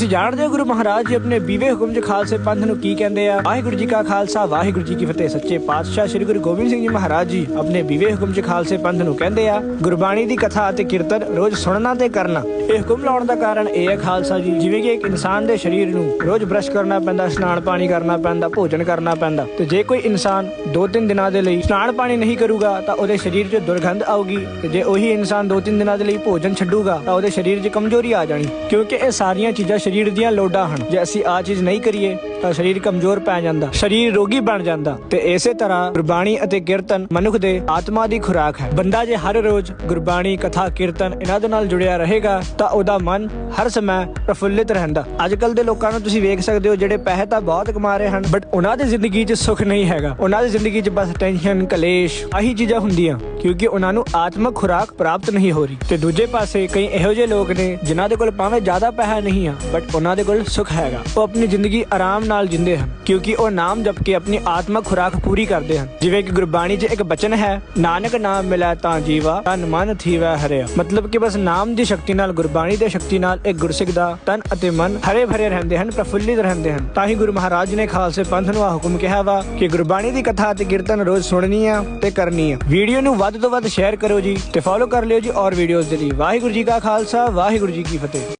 ਤੁਸੀਂ ਜਾਣਦੇ ਹੋ ਗੁਰੂ ਮਹਾਰਾਜ ਜੀ ਆਪਣੇ ਬੀਵੇ ਹੁਕਮ ਚ ਖਾਲਸੇ ਪੰਥ ਨੂੰ ਕੀ ਕਹਿੰਦੇ ਆ? ਵਾਹਿਗੁਰੂ ਜੀ ਕਾ ਖਾਲਸਾ, ਵਾਹਿਗੁਰੂ ਜੀ ਕੀ ਫਤਿਹ। ਸੱਚੇ ਪਾਤਸ਼ਾਹ ਸ੍ਰੀ ਗੁਰੂ ਗੋਬਿੰਦ ਸਿੰਘ ਜੀ ਮਹਾਰਾਜ ਜੀ ਆਪਣੇ ਬੀਵੇ ਹੁਕਮ ਚ ਖਾਲਸੇ ਪੰਥ ਨੂੰ ਕਹਿੰਦੇ ਆ, ਗੁਰਬਾਣੀ ਦੀ ਕਥਾ ਅਤੇ ਕੀਰਤਨ ਰੋਜ਼ ਸੁਣਨਾ ਤੇ ਕਰਨਾ। ਇਹ ਹੁਕਮ ਲਾਉਣ ਦਾ ਕਾਰਨ ਇਹ ਹੈ ਖਾਲਸਾ ਜੀ, ਜਿਵੇਂ ਕਿ ਇੱਕ ਇਨਸਾਨ ਦੇ ਸਰੀਰ ਨੂੰ ਰੋਜ਼ ਬ੍ਰਸ਼ ਕਰਨਾ ਪੈਂਦਾ, ਇਸ਼ਨਾਨ ਪਾਣੀ ਕਰਨਾ ਪੈਂਦਾ, ਭੋਜਨ ਕਰਨਾ ਪੈਂਦਾ। ਤੇ ਜੇ ਕੋਈ ਇਨਸਾਨ ਦੋ ਤਿੰਨ ਦਿਨਾਂ ਦੇ ਲਈ ਇਸ਼ਨਾਨ ਪਾਣੀ ਨਹੀਂ ਕਰੂਗਾ, ਤਾਂ ਉਹਦੇ ਸਰੀਰ 'ਚ ਦੁਰਗੰਧ ਆਊਗੀ। ਤੇ ਜੇ ਉਹੀ ਇਨਸਾਨ ਦੋ ਤਿੰਨ ਦਿਨਾਂ ਦੇ ਲਈ ਭੋਜਨ ਛੱਡੂਗਾ, ਤਾਂ ਉਹਦੇ ਸਰੀਰ 'ਚ ਕਮਜ਼ੋਰੀ ਆ ਜਾਣੀ। ਕਿਉਂਕਿ ਇਹ ਸਾਰੀਆਂ ਚੀਜ਼ਾਂ ਸਰੀਰ ਦੀਆਂ ਲੋੜਾਂ ਹਨ। ਜੇ ਅਸੀਂ ਆ ਚੀਜ਼ ਨਹੀਂ ਕਰੀਏ, ਤਾਂ ਸਰੀਰ ਕਮਜ਼ੋਰ ਪੈ ਜਾਂਦਾ। ਸਰੀਰ ਰੋਗੀ ਬਣ ਜਾਂਦਾ। ਤੇ ਇਸੇ ਤਰ੍ਹਾਂ ਗੁਰਬਾਣੀ ਅਤੇ ਕੀਰਤਨ ਮਨੁੱਖ ਦੇ ਆਤਮਾ ਦੀ ਖੁਰਾਕ ਹੈ। ਬੰਦਾ ਜੇ ਹਰ ਰੋਜ਼ ਗੁਰਬਾਣੀ, ਕਥਾ, ਕੀਰਤਨ ਇਹਨਾਂ ਦੇ ਨਾਲ ਜੁੜਿਆ ਰਹੇਗਾ, ਤਾਂ ਉਹਦਾ ਮਨ ਹਰ ਸਮੇਂ ਪ੍ਰਫੁੱਲਿਤ ਰਹਿੰਦਾ। ਅੱਜ ਕੱਲ ਦੇ ਲੋਕਾਂ ਨੂੰ ਤੁਸੀਂ ਵੇਖ ਸਕਦੇ ਹੋ, ਜਿਹੜੇ ਪੈਸੇ ਤਾਂ ਬਹੁਤ ਕਮਾ ਰਹੇ ਹਨ ਬਟ ਉਹਨਾਂ ਦੀ ਜ਼ਿੰਦਗੀ 'ਚ ਸੁੱਖ ਨਹੀਂ ਹੈਗਾ। ਉਹਨਾਂ ਦੀ ਜ਼ਿੰਦਗੀ 'ਚ ਬਸ ਟੈਨਸ਼ਨ ਕਲੇਸ਼, ਆਹੀ ਚੀਜ਼ਾਂ ਹੁੰਦੀਆਂ, ਕਿਉਂਕਿ ਉਹਨਾਂ ਨੂੰ ਆਤਮਿਕ ਖੁਰਾਕ ਪ੍ਰਾਪਤ ਨਹੀਂ ਹੋ ਰਹੀ। ਤੇ ਦੂਜੇ ਪਾਸੇ ਕਈ ਇਹੋ ਜਿਹੇ ਲੋਕ ਨੇ, ਜਿਨ੍ਹਾਂ ਦੇ ਕੋਲ ਭਾਵੇਂ ਜ਼ਿਆਦਾ ਪੈਸਾ ਨਹੀਂ ਆ ਬਟ ਉਹਨਾਂ ਦੇ ਕੋਲ ਸੁੱਖ ਹੈਗਾ। ਉਹ ਆਪਣੀ ਜ਼ਿੰਦਗੀ ਆਰਾਮ ਨਾਲ ਜਿੰਦੇ ਹਨ, ਕਿਉਂਕਿ ਉਹ ਨਾਮ ਜਪ ਕੇ ਆਪਣੀ ਆਤਮਕ ਖੁਰਾਕ ਪੂਰੀ ਕਰਦੇ ਹਨ। ਜਿਵੇਂ ਕਿ ਗੁਰਬਾਣੀ 'ਚ ਇੱਕ ਬਚਨ ਹੈ, ਨਾਨਕ ਨਾਮ ਮਿਲੈ ਤਾਂ ਜੀਵਾ, ਤਨ ਮਨ ਥੀਵੈ ਹਰਿਆ। ਮਤਲਬ ਕਿ ਬਸ ਨਾਮ ਦੀ ਸ਼ਕਤੀ ਨਾਲ, ਗੁਰਬਾਣੀ ਦੀ ਸ਼ਕਤੀ ਨਾਲ ਇੱਕ ਗੁਰਸਿੱਖ ਦਾ ਤਨ ਅਤੇ ਮਨ ਹਰੇ ਭਰੇ ਰਹਿੰਦੇ ਹਨ, ਪ੍ਰਫੁੱਲਿਤ ਰਹਿੰਦੇ ਹਨ। ਤਾਂ ਹੀ ਗੁਰੂ ਮਹਾਰਾਜ ਨੇ ਖਾਲਸੇ ਪੰਥ ਨੂੰ ਆ ਹੁਕਮ ਕਿਹਾ ਵਾ ਕਿ ਗੁਰਬਾਣੀ ਦੀ ਕਥਾ ਅਤੇ ਕੀਰਤਨ ਰੋਜ਼ ਸੁਣਨੀ ਆ ਤੇ ਕਰਨੀ ਆ। ਵੀਡੀਓ ਨੂੰ ਵੱਧ ਤੋਂ ਵੱਧ ਸ਼ੇਅਰ ਕਰੋ ਜੀ ਤੇ ਫੋਲੋ ਕਰ ਲਿਓ ਜੀ ਔਰ ਵੀਡੀਓਜ਼ ਦੇ ਲਈ। ਵਾਹਿਗੁਰੂ ਜੀ ਕਾ ਖਾਲਸਾ, ਵਾਹਿਗੁਰੂ ਜੀ ਕੀ ਫਤਿਹ।